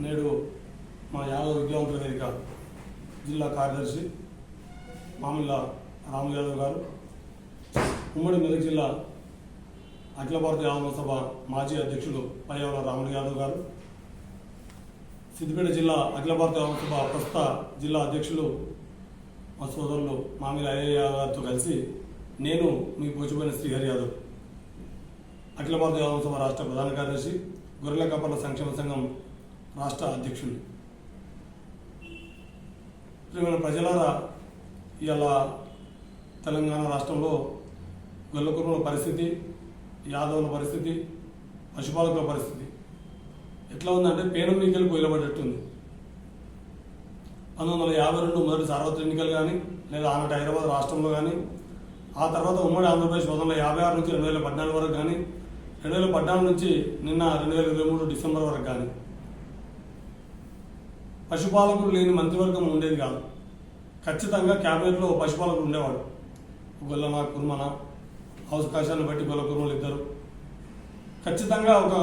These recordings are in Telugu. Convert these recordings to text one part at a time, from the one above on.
నేడు మా యాదవ్ విద్యావంతుల జిల్లా కార్యదర్శి మామిళ్ళ రాము యాదవ్ గారు ఉమ్మడి మెదక్ జిల్లా అఖిల భారత యాదవ సభ మాజీ అధ్యక్షుడు పయ్యవల రాముడు యాదవ్ గారు సిద్దిపేట జిల్లా అఖిల భారత యాదవ సభ ప్రస్తుత జిల్లా అధ్యక్షులు మా సోదరులు మామిళ్ళ అయ్య యాదవ్ గారితో కలిసి నేను మీ పోచిపోయిన శ్రీహరి యాదవ్ అఖిల భారత యాదవ సభ రాష్ట్ర ప్రధాన కార్యదర్శి గొర్రెల కాపర్ల సంక్షేమ సంఘం రాష్ట్ర అధ్యక్షులు ప్రియమైన ప్రజలారా ఇవాళ తెలంగాణ రాష్ట్రంలో గొల్లకుర్మల పరిస్థితి యాదవుల పరిస్థితి పశుపాలకుల పరిస్థితి ఎట్లా ఉందంటే పేనం ఎన్నికలు పోయిలబడేట్టుంది పంతొమ్మిది వందల యాభై రెండు మొదటి సార్వత్రిక ఎన్నికలు కానీ లేదా ఆనాటి హైదరాబాద్ రాష్ట్రంలో కానీ ఆ తర్వాత ఉమ్మడి ఆంధ్రప్రదేశ్ పంతొమ్మిది వందల యాభై ఆరు నుంచి రెండు వేల పద్నాలుగు వరకు కానీ రెండు వేల పద్నాలుగు నుంచి నిన్న రెండు వేల ఇరవై మూడు డిసెంబర్ వరకు కానీ పశుపాలకులు లేని మంత్రివర్గం ఉండేది కాదు. ఖచ్చితంగా క్యాబినెట్లో పశుపాలకులు ఉండేవాడు. గొల్లన కుర్మన అవకాశాన్ని బట్టి గొల్ల కుర్మలు ఇద్దరు. ఖచ్చితంగా ఒక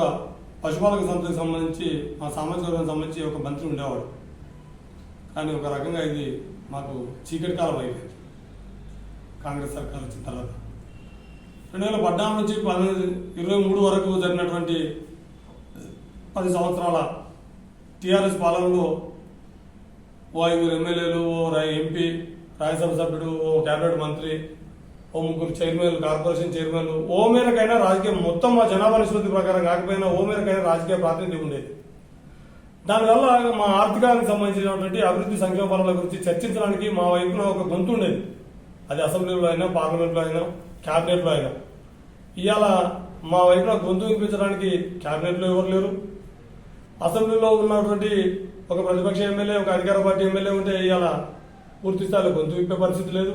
పశుపాలక సంస్థకు సంబంధించి మా సామాజిక వర్గానికి సంబంధించి ఒక మంత్రి ఉండేవాడు. కానీ ఒక రకంగా ఇది మాకు చీకటి కాలం అయిపోయింది. కాంగ్రెస్ సర్కార్ వచ్చిన తర్వాత. రెండు వేల పద్నాలుగు నుంచి పదిహేను ఇరవై మూడు వరకు జరిగినటువంటి పది సంవత్సరాల టీఆర్ఎస్ పాలనలో ఓ ఐదుగురు ఎమ్మెల్యేలు ఓ ఎంపీ రాజ్యసభ సభ్యుడు ఓ క్యాబినెట్ మంత్రి ఓ ముగ్గురు చైర్మన్ కార్పొరేషన్ చైర్మన్లు. ఓ మేరకైనా రాజకీయం మొత్తం మా జనాభా నిష్పత్తి ప్రకారం కాకపోయినా ఓ మేరకైనా రాజకీయ ప్రాతినిధ్యం ఉండేది. దానివల్ల మా ఆర్థికానికి సంబంధించినటువంటి అభివృద్ధి సంక్షేమ పనుల గురించి చర్చించడానికి మా వైపున ఒక గొంతు ఉండేది. అది అసెంబ్లీలో అయినా పార్లమెంట్లో అయినా క్యాబినెట్లో అయినా. ఇవాళ మా వైపున గొంతు వినిపించడానికి క్యాబినెట్లో ఎవరు లేరు. అసెంబ్లీలో ఉన్నటువంటి ఒక ప్రతిపక్ష ఎమ్మెల్యే ఒక అధికార పార్టీ ఎమ్మెల్యే ఉంటే ఇవాళ పూర్తి స్థాయిలో గొంతు విప్పే పరిస్థితి లేదు.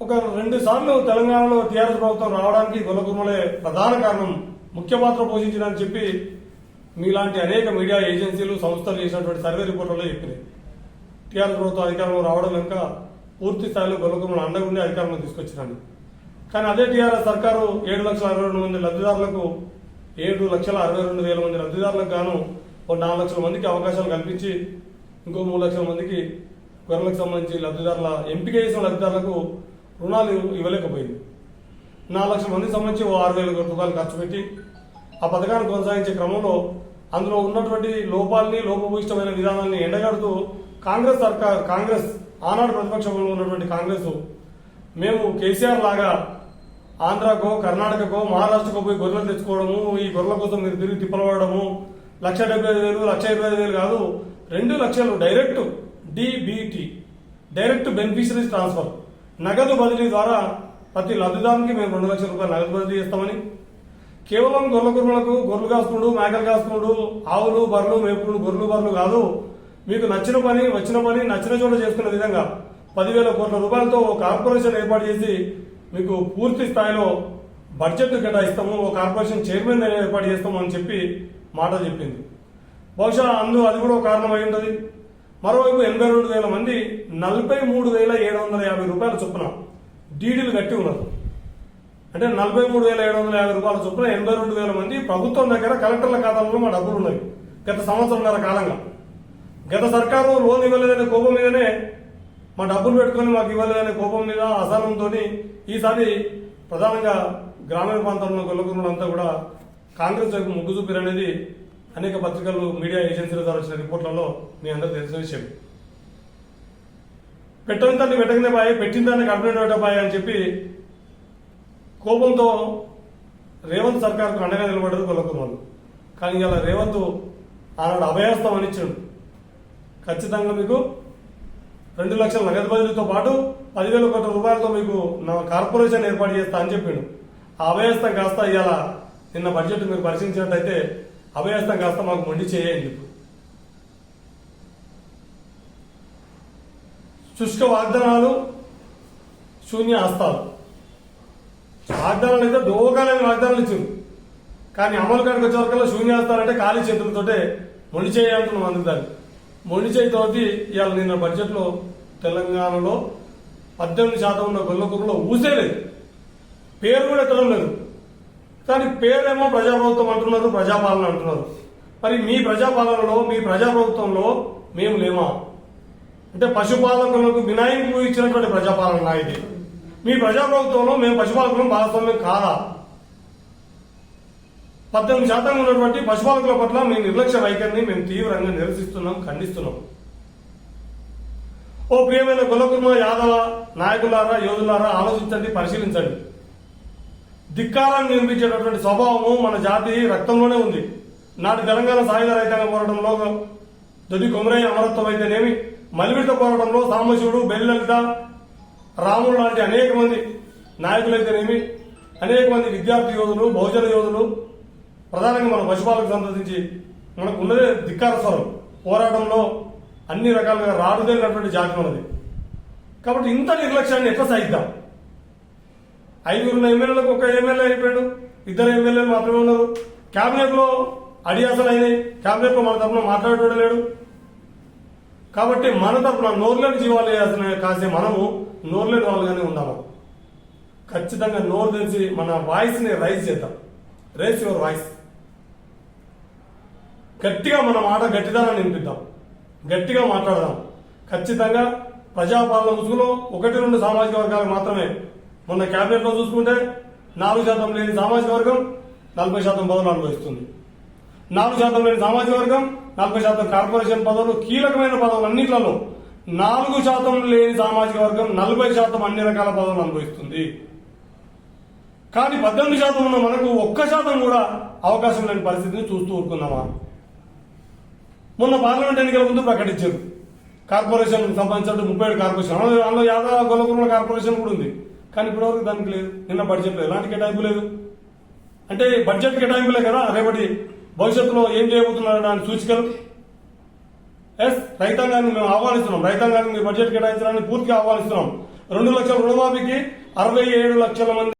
ఒక రెండు సార్లు తెలంగాణలో టీఆర్ఎస్ ప్రభుత్వం రావడానికి గొల్లకుర్మలే ప్రధాన కారణం ముఖ్య పాత్ర పోషించిందని చెప్పి మీలాంటి అనేక మీడియా ఏజెన్సీలు సంస్థలు చేసినటువంటి సర్వే రిపోర్టులో చెప్పినాయి. టీఆర్ఎస్ ప్రభుత్వం అధికారంలో రావడం వెనుక పూర్తి స్థాయిలో గొల్లకుర్మలు అండగుండి అధికారంలో తీసుకొచ్చినాను కానీ అదే టీఆర్ఎస్ సర్కారు ఏడు లక్షల అరవై రెండు మంది లబ్ధిదారులకు ఏడు లక్షల అరవై రెండు వేల మంది లబ్ధిదారులకు గాను ఒక నాలుగు లక్షల మందికి అవకాశాలు కల్పించి ఇంకో మూడు లక్షల మందికి గొర్రెలకు సంబంధించి లబ్ధిదారుల ఎంపిక చేసిన లబ్ధిదారులకు రుణాలు ఇవ్వలేకపోయింది. నాలుగు లక్షల మందికి సంబంధించి ఓ ఆరు వేల రూపాయలు ఖర్చు పెట్టి ఆ పథకాన్ని కొనసాగించే క్రమంలో అందులో ఉన్నటువంటి లోపాలని లోపభూయిష్టమైన విధానాన్ని ఎండగడుతూ కాంగ్రెస్ సర్కార్ కాంగ్రెస్ ఆనాడు ప్రతిపక్షంలో ఉన్నటువంటి కాంగ్రెస్ మేము కేసీఆర్ లాగా ఆంధ్రాకో కర్ణాటకకో మహారాష్ట్రకో పోయి గొర్రెలు తెచ్చుకోవడము ఈ గొర్రెల కోసం మీరు తిరిగి తిప్పలవాడము లక్ష డెబ్బై ఐదు వేలు లక్ష ఇరవై ఐదు వేలు కాదు రెండు లక్షలు direct DBT direct beneficiaries transfer. నగదు బదిలీ ద్వారా ప్రతి లబ్ధిదారునికి మేము రెండు లక్షల రూపాయలు నగదు బదిలీ చేస్తామని. కేవలం గొర్రెల కుర్మలకు గొర్రెలు కాసుకుడు మేకలు కాసుకుడు ఆవులు బర్రెలు మేపుడు గొర్రెలు బర్రెలు కాదు. మీకు నచ్చిన పని వచ్చిన పని నచ్చిన చోట చేసుకునే విధంగా పదివేల కోట్ల రూపాయలతో ఓ కార్పొరేషన్ ఏర్పాటు చేసి మీకు పూర్తి స్థాయిలో బడ్జెట్ కేటాయిస్తాము ఓ కార్పొరేషన్ చైర్మన్ ఏర్పాటు చేస్తాము అని చెప్పి మాట చెప్పింది. బహుశా అందు అది కూడా ఒక కారణం అయి ఉంటుంది మరోవైపు ఎనభై రెండు వేల మంది నలభై మూడు వేల ఏడు వందల యాభై రూపాయల చొప్పున డీడీలు కట్టి ఉన్నారు. అంటే నలభై మూడు వేల ఏడు వందల యాభై రూపాయల చొప్పున ఎనభై రెండు వేల మంది ప్రభుత్వం దగ్గర కలెక్టర్ల ఖాతాల్లో మా డబ్బులు ఉన్నాయి గత సంవత్సరంన్నర కాలంగా. గత సర్కారు లోన్ ఇవ్వలేదనే కోపం మీదనే మా డబ్బులు పెట్టుకొని మాకు ఇవ్వలేదనే కోపం మీద అసహనంతో ఈసారి ప్రధానంగా గ్రామీణ ప్రాంతంలో గొల్లకురులంతా కూడా కాంగ్రెస్ వైపు ముగ్గు చూపిరనేది అనేక పత్రికలు మీడియా ఏజెన్సీల ద్వారా వచ్చిన రిపోర్ట్లలో మీ అందరూ తెలిసిన విషయం. పెట్టని తల్లి పెట్టకనే బాయ్ పెట్టిన దాన్ని కంప్లైంట్ పెట్టబాయ్ అని చెప్పి కోపంతో రేవంత్ సర్కార్కు అండగా నిలబడ్డారు గొల్లకుర్మలు కానీ ఇలా రేవంత్ ఆనాడు అభయాస్తం అని ఇచ్చాడు. ఖచ్చితంగా మీకు రెండు లక్షల నగదు బదిలీతో పాటు పదివేల కోట్ల రూపాయలతో మీకు నా కార్పొరేషన్ ఏర్పాటు చేస్తా అని చెప్పిండు. ఆ అభయస్థం కాస్త ఇవాళ నిన్న బడ్జెట్ మీరు పరిశీలించినట్టయితే అభయస్థం కాస్త మాకు మొండి చేయండి శుష్క వాగ్దానాలు శూన్య హస్తాలు వాగ్దానాలు అయితే దోకాలని వాగ్దానాలు ఇచ్చింది కానీ అమలు కాడికి వచ్చే వరకల్లా శూన్య హస్తాలంటే ఖాళీ చేతులతోటే మొండి చేయాలంటున్నాం అందుకు దానికి మొండి చేతితోటి ఇవాళ నిన్న బడ్జెట్లో తెలంగాణలో పద్దెనిమిది శాతం ఉన్న గొల్లకూరులో ఊసే లేదు. పేరు కూడా ఎత్తడం లేదు. దానికి పేరేమో ప్రజాప్రభుత్వం అంటున్నారు ప్రజాపాలన అంటున్నారు. మరి మీ ప్రజాపాలనలో మీ ప్రజాప్రభుత్వంలో మేము లేమా? అంటే పశుపాలకులకు వినాయింపు ఇచ్చినటువంటి ప్రజాపాలన ఇది మీ ప్రజాప్రభుత్వంలో మేము పశుపాలకులం భాగస్వామ్యం కాదా? పద్దెనిమిది శాతం ఉన్నటువంటి పశుపాలకుల పట్ల మీ నిర్లక్ష్య వైఖరిని మేము తీవ్రంగా నిరసిస్తున్నాం ఖండిస్తున్నాం. ఓ ప్రియమైన కులకుర్మ యాదవ నాయకులారా యోధులారా ఆలోచించండి పరిశీలించండి. ధిక్కారాన్ని నిర్మించేటటువంటి స్వభావము మన జాతి రక్తంలోనే ఉంది. నాటి తెలంగాణ సాయుధ రైతాంగ పోరాటంలో దొది కొమరయ్య అమరత్వం అయితేనేమి మలివిడత పోరాటంలో సాంబశివుడు బెల్లలిత రాముడు లాంటి అనేక మంది నాయకులైతేనేమి అనేక మంది విద్యార్థి యోధులు బహుజన యోధులు ప్రధానంగా మన పశుపాలకు సంబంధించి మనకు ఉన్నదే ధిక్కార స్వరం. పోరాటంలో అన్ని రకాలుగా రాడుదేలినటువంటి జాతి ఉన్నది కాబట్టి ఇంత నిర్లక్ష్యాన్ని ఎట్లా సహిద్దాం ఐదుగురు ఎమ్మెల్యేలకు ఒక ఎమ్మెల్యే అయిపోయాడు. ఇద్దరు ఎమ్మెల్యేలు మాత్రమే ఉన్నారు. క్యాబినెట్లో అడియాసలు అయినాయి. క్యాబినెట్లో మన తరఫున మాట్లాడేటోడు లేడు. కాబట్టి మన తరఫున నోర్లేని జీవాలు వేయాల్సిన కాసే మనము నోర్లేని వాళ్ళుగానే ఉండాలి. ఖచ్చితంగా నోరు తెలిసి మన వాయిస్ని రైజ్ చేద్దాం. రేస్ యువర్ వాయిస్ గట్టిగా మన మాట గట్టిదానాన్ని వినిపిద్దాం గట్టిగా మాట్లాడదాం. ఖచ్చితంగా ప్రజాపాలన ముసుగులో ఒకటి రెండు సామాజిక వర్గాలకు మాత్రమే. మొన్న క్యాబినెట్లో చూసుకుంటే నాలుగు శాతం లేని సామాజిక వర్గం నలభై శాతం పదవులు అనుభవిస్తుంది. నాలుగు శాతం లేని సామాజిక వర్గం నలభై శాతం కార్పొరేషన్ పదవులు కీలకమైన పదవులు అన్నిట్లలో నాలుగు శాతం లేని సామాజిక వర్గం నలభై శాతం అన్ని రకాల పదవులు అనుభవిస్తుంది. కానీ పద్దెనిమిది శాతం ఉన్న మనకు ఒక్క శాతం కూడా అవకాశం లేని పరిస్థితిని చూస్తూ ఊరుకుందామా? మొన్న పార్లమెంట్ ఎన్నికల ముందు ప్రకటించారు. కార్పొరేషన్ సంబంధించిన ముప్పై ఏడు కార్పొరేషన్ అందులో యాదవ గొల్లపురంలో కార్పొరేషన్ కూడా ఉంది. కానీ ఇప్పటివరకు దానికి లేదు. నిన్న బడ్జెట్ ఎలాంటి కేటాయింపు లేదు. అంటే బడ్జెట్ కేటాయింపులే కదా. రేపటి భవిష్యత్తులో ఏం చేయబోతున్నారు దాని సూచికలు. ఎస్ రైతాంగాన్ని మేము ఆహ్వానిస్తున్నాం. రైతాంగాన్ని బడ్జెట్ కేటాయించడానికి పూర్తిగా ఆహ్వానిస్తున్నాం. రెండు లక్షల రుణమాఫీకి అరవై ఏడు లక్షల మంది